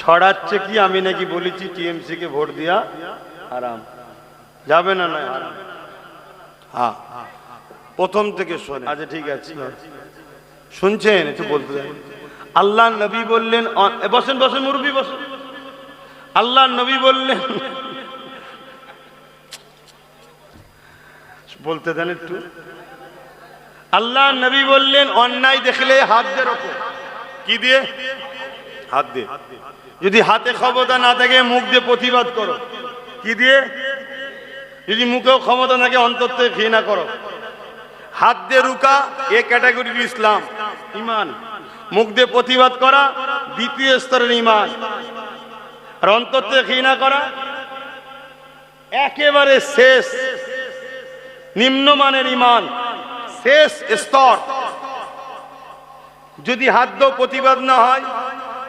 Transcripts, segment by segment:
ছড়াচ্ছে কি? আমি নাকি বলেছি টিএমসি কে ভোট দিয়া? আরাম। যাবে না নয়? আরাম। হ্যাঁ। প্রথম থেকে শোনে আচ্ছা ঠিক আছে। শুনছেন? একটু বলতে। আল্লাহ নবী বললেন বসেন বসেন মুরবি বসেন। আল্লাহ নবী বললেন বলতে দেন একটু। আল্লাহ নবী বললেন অন্যায় দেখলে হাত দিয়ে রকম কি দিয়ে? হাত দিয়ে। যদি হাতে ক্ষমতা না থাকে, মুখ দিয়ে প্রতিবাদ করো। কি দিয়ে? যদি মুখেও ক্ষমতা থাকে, অন্তর থেকে ঘৃণা করো। হাত দিয়ে রুকা এ ক্যাটাগরির ইসলাম। ইমান। মুখ দিয়ে প্রতিবাদ করা, দ্বিতীয় স্তরের ইমান। আর অন্তর থেকে ঘৃণা করা, একেবারে শেষ, নিম্নমানের ইমান, শেষ স্তর। যদি হাত দিয়েও প্রতিবাদ না হয়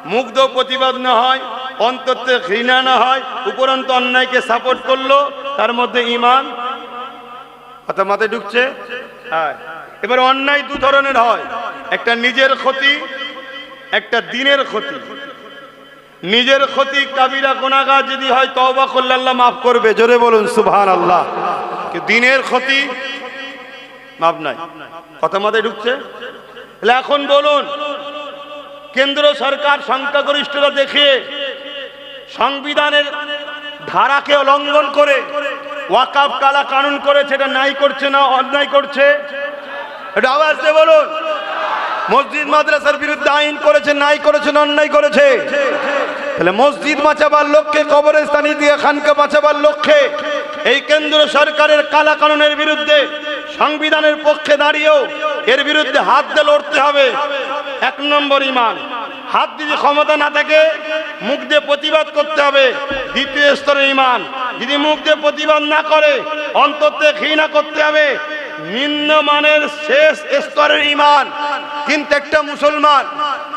দিয়েও প্রতিবাদ না হয় অন্তর থেকে ঘৃণা না হয় উপরন্ত অন্যায়কে সাপোর্ট করল তার মধ্যে ইমান কথা মাথায় ঢুকছে হ্যাঁ এবার অন্যায় দু ধরনের হয় একটা নিজের ক্ষতি একটা দিনের ক্ষতি নিজের ক্ষতি কাবিরা গুনাহগার যদি হয় তওবা করলে মাফ করবে জোরে বলুন সুবহান আল্লাহ দিনের ক্ষতি মাপ নাই কথা মাথায় ঢুকছে এখন বলুন কেন্দ্র সরকার সংখ্যাগরিষ্ঠতা দেখিয়ে সংবিধানের ধারাকে লঙ্ঘন করে ওয়াকাব কালা কানুন করেছে, এটা নাই করছে না অন্যায় করছে? এটা আওয়াজ দিয়ে বলুন। মসজিদ মাদ্রাসার বিরুদ্ধে আইন করেছে নাই করেছে না অন্যায় করেছে? তাহলে মসজিদ বাঁচাবার লক্ষ্যে, কবরস্থানি দিয়ে খানকে বাঁচাবার লক্ষ্যে এই কেন্দ্র সরকারের কালা কানুনের বিরুদ্ধে সংবিধানের পক্ষে দাঁড়িয়েও এর বিরুদ্ধে হাত দিয়ে লড়তে হবে। এক নম্বর ইমান। হাত যদি ক্ষমতা না থাকে, মুখ দিয়ে প্রতিবাদ করতে হবে। দ্বিতীয় স্তরের ইমান। যদি মুখ দিয়ে প্রতিবাদ না করে অন্ততে ঘৃণা করতে হবে। নিম্নমানের শেষ স্তরের ইমান। কিন্তু একটা মুসলমান,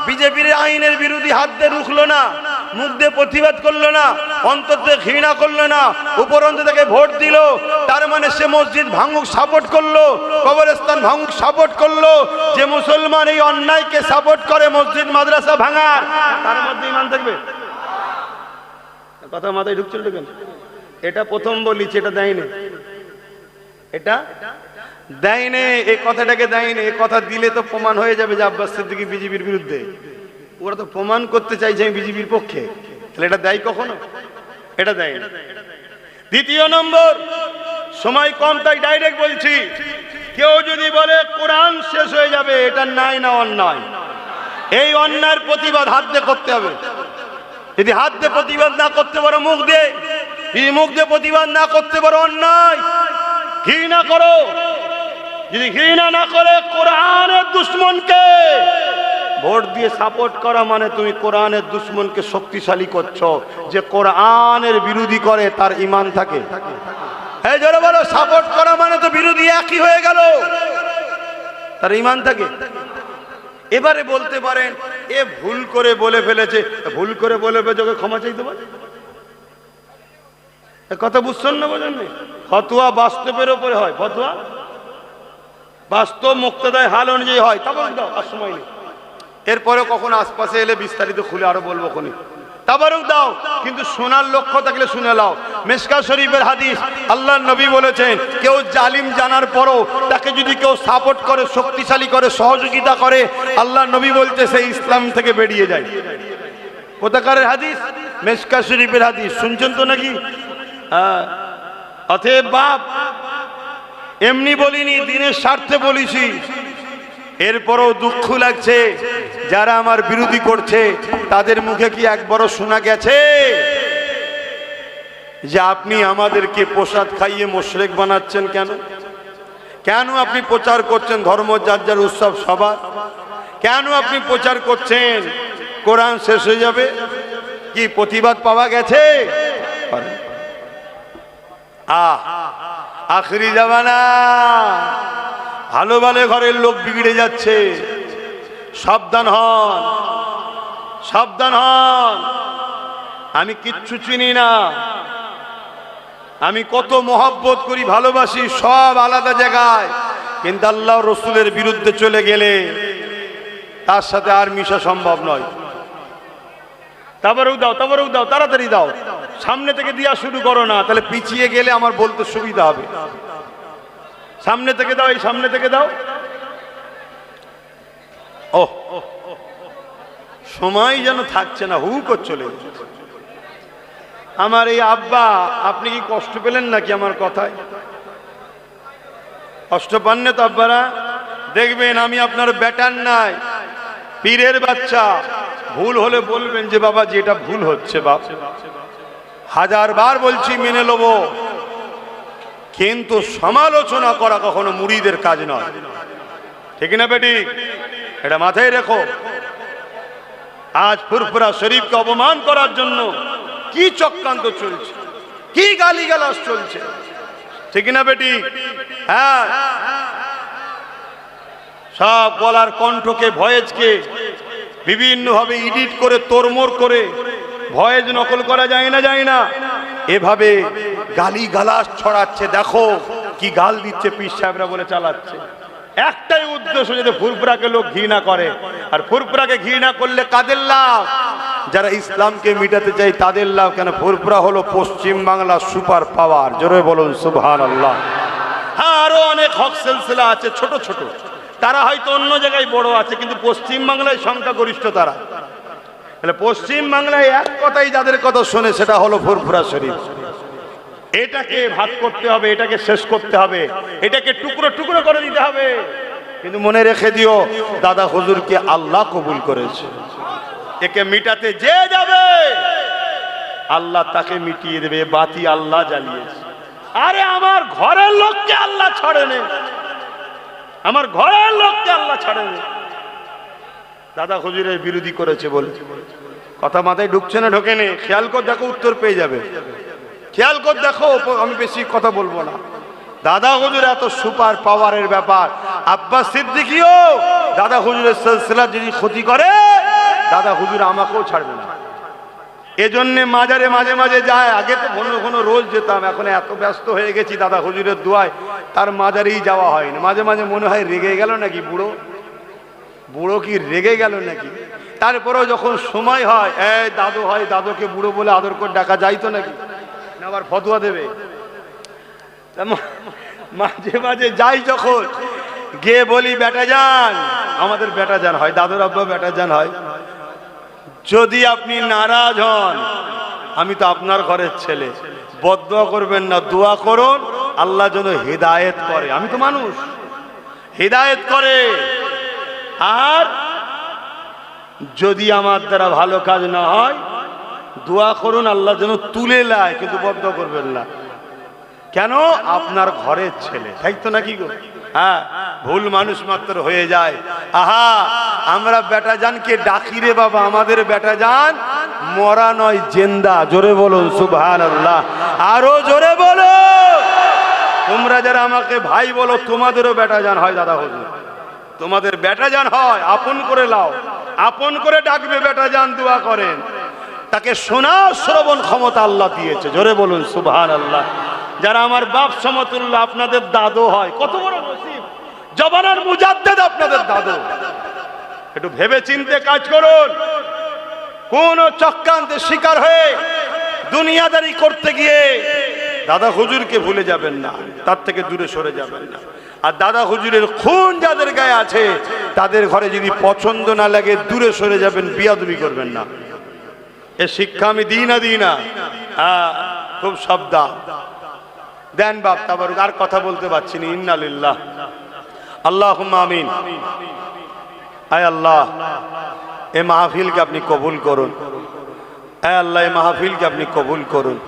বিজেপির আইনের বিরোধী হাত দিয়ে রুখলো না। মুখ প্রতিবাদ করল না, অন্তর দিয়ে ঘৃণা করল না, উপরন্ত থেকে ভোট দিল। তার মানে সে মসজিদ ভাঙুক সাপোর্ট করল, কবরস্থান ভাঙুক সাপোর্ট করল। যে মুসলমান এই অন্যায়কে সাপোর্ট করে মসজিদ, মাদ্রাসা ভাঙার, তার মধ্যে ইমান থাকবে। কথা মাথায় ঢুকছিল কেন এটা প্রথম বলিছি, এটা দেয়নি। এটা দেয়নি, এই কথাটাকে দেয়নি। এই কথা দিলে তো প্রমাণ হয়ে যাবে যে আব্বাস সিদ্দিকি বিজেপির বিরুদ্ধে। ওরা তো প্রমাণ করতে চাইছে আমি বিজেপির পক্ষে। তাহলে এটা দেয় কখনো? এটা দেয়। দ্বিতীয় নম্বর, সময় কম, তাই ডাইরেক্ট বলছি, কেউ যদি বলে কোরআন শেষ হয়ে যাবে, এটা নাই না অন্যায়। এই অন্যায়ের প্রতিবাদ হাত দিয়ে করতে হবে। যদি হাত দিয়ে প্রতিবাদ না করতে পারো মুখ দিয়ে, যদি মুখ দিয়ে প্রতিবাদ না করতে পারো অন্যায়, ঘৃণা করো। যদি ঘৃণা না করে কোরআনের দুশ্মনকে ভোট দিয়ে সাপোর্ট করা মানে তুমি কোরআনের দুশ্মনকে শক্তিশালী করছ, যে কোরআনের বিরোধী করে, তার ইমান থাকে। এই জোরে বলো সাপোর্ট করা মানে তো বিরোধী একই হয়ে গেল। তার ইমান থাকে। এবারে বলতে পারেন, এ ভুল করে বলে ফেলেছে, ভুল করে বলে ফেলেছে, ওকে ক্ষমা চাইতে পারে কথা বুঝছেন না বোঝেন ফতুয়া বাস্তবের উপরে হয়। ফতুয়া? বাস্তব মুক্তদায় হাল অনুযায়ী হয়। তখন দাও, আর সময় নেই। এরপরে কখন আশপাশে এলে বিস্তারিত খুলে আরও বলব খনি। তাবারক দাও, কিন্তু শোনার লক্ষ্য থাকলে শুনে লাও মেসকা শরীফের হাদিস আল্লাহ নবী বলেছেন, কেউ জালিম জানার পরও তাকে যদি কেউ সাপোর্ট করে, শক্তিশালী করে, সহযোগিতা করে আল্লাহ নবী বলতে সেই ইসলাম থেকে বেরিয়ে যায়। কোথাকারের হাদিস? মেসকা শরীফের হাদিস। শুনছেন তো নাকি? হ্যাঁ। অতএব বাপ, এমনি বলিনি, দিনের স্বার্থে বলিছি। এরপরও দুঃখ লাগছে, যারা আমার বিরোধী করছে, তাদের মুখে কি একবারও শোনা গেছে? যে আপনি আমাদেরকে প্রসাদ খাইয়ে মোশরেক বানাচ্ছেন কেন? কেন আপনি প্রচার করছেন ধর্ম যার যার উৎসব সবার? কেন আপনি প্রচার করছেন? কোরআন শেষ হয়ে যাবে? কি প্রতিবাদ পাওয়া গেছে। আহ, আখরি জামানা। ভালো ভালো ঘরের লোক বিগড়ে যাচ্ছে। সাবধান হন। সাবধান হন। আমি কিচ্ছু চিনি না। আমি কত মহব্বত করি, ভালোবাসি, সব আলাদা জায়গায়। কিন্তু আল্লাহ রসুলের বিরুদ্ধে চলে গেলে তার সাথে আর মিশা সম্ভব নয়। তারপরেও দাও তারপরেও দাও, তাড়াতাড়ি দাও। সামনে থেকে দেওয়া শুরু করো না, তাহলে পিছিয়ে গেলে আমার বলতে সুবিধা হবে। সামনে থেকে দাও, এই সামনে থেকে দাও। ও, সময় যেন থাকছে না, হু করে চলে। আমার এই আব্বা, আপনি কি কষ্ট পেলেন নাকি আমার কথায়? কষ্ট পান না তো আব্বারা। দেখবেন আমি আপনার ব্যাটার নাই, পীরের বাচ্চা। ভুল হলে বলবেন যে, বাবা যেটা ভুল হচ্ছে, বাপ। হাজার বার বলছি, মেনে নেব। কিন্তু সমালোচনা করা কখনো মুড়িদের কাজ নয়। ঠিক না বেটি? এটা মাথায় রেখো। আজ ফুরফুরা শরীফকে অপমান করার জন্য কি চক্রান্ত চলছে? কি গালিগালাজ চলছে? ঠিক না বেটি? হ্যাঁ। সব গলার কণ্ঠকে, ভয়েজকে বিভিন্নভাবে এডিট করে তোরমোর করে ভয়েজ নকল করা যায় না যায় না। এভাবে গালি গালাস ছড়াচ্ছে, দেখো কি গাল দিচ্ছে পীর সাহেবরা বলে চালাচ্ছে। একটাই উদ্দেশ্য যাতে ফুরফুরাকে লোক ঘৃণা করে, আর ফুরফুরাকে ঘৃণা করলে কাদের লাভ? যারা ইসলামকে মিটাতে চাই তাদের লাভ, কেন ফুরফুরা হলো পশ্চিম বাংলা সুপার পাওয়ার। জোরে বলুন সুবহান আল্লাহ হ্যাঁ আরও অনেক হক সিলসিলা আছে, ছোট ছোট। তারা হয়তো অন্য জায়গায় বড় আছে, কিন্তু পশ্চিম বাংলায় সংখ্যাগরিষ্ঠ তারা। তাহলে পশ্চিম বাংলায় এক কথাই যাদের কথা শোনে, সেটা হলো ফুরফুরা শরীফ। এটাকে ভাগ করতে হবে, এটাকে শেষ করতে হবে। এটাকে টুকরো টুকরো করে দিতে হবে। কিন্তু মনে রেখে দিও, দাদা হুজুরকে আল্লাহ কবুল করেছে। একে মিটাতে যে যাবে, আল্লাহ তাকে মিটিয়ে দেবে, বাতি আল্লাহ জ্বালিয়েছে। আরে আমার ঘরের লোককে আল্লাহ ছাড়ে ছাড়েনে। আমার ঘরের লোককে আল্লাহ ছাড়েনে। দাদা হুজুরের বিরোধী করেছে বলে। কথা মাথায় ঢুকছে না ঢোকে ঢোকেনি। খেয়াল কর দেখো উত্তর পেয়ে যাবে। খেয়াল কর, দেখো, আমি বেশি কথা বলব না। দাদা হুজুর, এত সুপার পাওয়ারের ব্যাপার। আব্বাস সিদ্দিকিও, দাদা হুজুরের সিলসিলা যদি ক্ষতি করে, দাদা হুজুর আমাকেও ছাড়বে না। এজন্যে মাজারে মাঝে মাঝে যায়। আগে তো ঘন ঘন রোজ যেতাম, এখন এত ব্যস্ত হয়ে গেছি দাদা হুজুরের দোয়ায়। তার মাজারেই যাওয়া হয় না। মাঝে মাঝে মনে হয় রেগে গেল নাকি বুড়ো? বুড়ো কি রেগে গেল নাকি? তারপরেও যখন সময় হয় এ দাদু হয়, দাদুকে বুড়ো বলে আদর করে ডাকা যাইতো নাকি? আবার ফতুয়া দেবে। মাঝে মাঝে যাই যখন, গিয়ে বলি, বেটা যান আমাদের বেটা যান হয়, দাদুর আব্বা বেটা যান হয়। যদি আপনি নারাজ হন, আমি তো আপনার ঘরের ছেলে। বদয়া করবেন না, দোয়া করুন, আল্লাহ যেন হেদায়েত করে। আমি তো মানুষ। হেদায়েত করে। আর যদি আমার দ্বারা ভালো কাজ না হয় দোয়া করুন, আল্লাহ যেন তুলে লায় কিন্তু বদ্ধ করবেন না। কেন? আপনার ঘরের ছেলে। তাই তো নাকি গো? হ্যাঁ ভুল মানুষ মাত্র হয়ে যায়। আহা, আমরা বেটা জানকে ডাকি রে বাবা, আমাদের বেটা জান মরা নয়, জেন্দা। জোরে বলো সুবহান আল্লাহ আরও জোরে বলো তোমরা যারা আমাকে ভাই বলো, তোমাদেরও বেটা জান হয়, দাদা হুজুর। তোমাদের বেটা জান হয়, আপন করে লাও। আপন করে ডাকবে, বেটা জান দোয়া করেন। তাকে শোনা শ্রবণ ক্ষমতা আল্লাহ দিয়েছে। জোরে বলুন সুবহান আল্লাহ যারা আমার বাপ সমতুল্য আপনাদের দাদু হয়। কত বড় জবানার মুজাদ্দেদ আপনাদের দাদু। একটু ভেবে চিনতে কাজ করুন। কোন চক্রান্তের শিকার হয়ে দুনিয়াদারি করতে গিয়ে দাদা হুজুরকে ভুলে যাবেন না। তার থেকে দূরে সরে যাবেন না। আর দাদা হুজুরের খুন যাদের গায়ে আছে, তাদের ঘরে যদি পছন্দ না লাগে, দূরে সরে যাবেন, বিয়াদবি করবেন না। এ শিক্ষা আমি দিই না দিই না। হ্যাঁ খুব সাবধান। দেন বাপ তারপর আর কথা বলতে পারছি না। ইন্নালিল্লাহ আল্লাহ আমিন। আয় আল্লাহ, এ মাহফিলকে আপনি কবুল করুন। আয় আল্লাহ, এ মাহফিলকে আপনি কবুল করুন।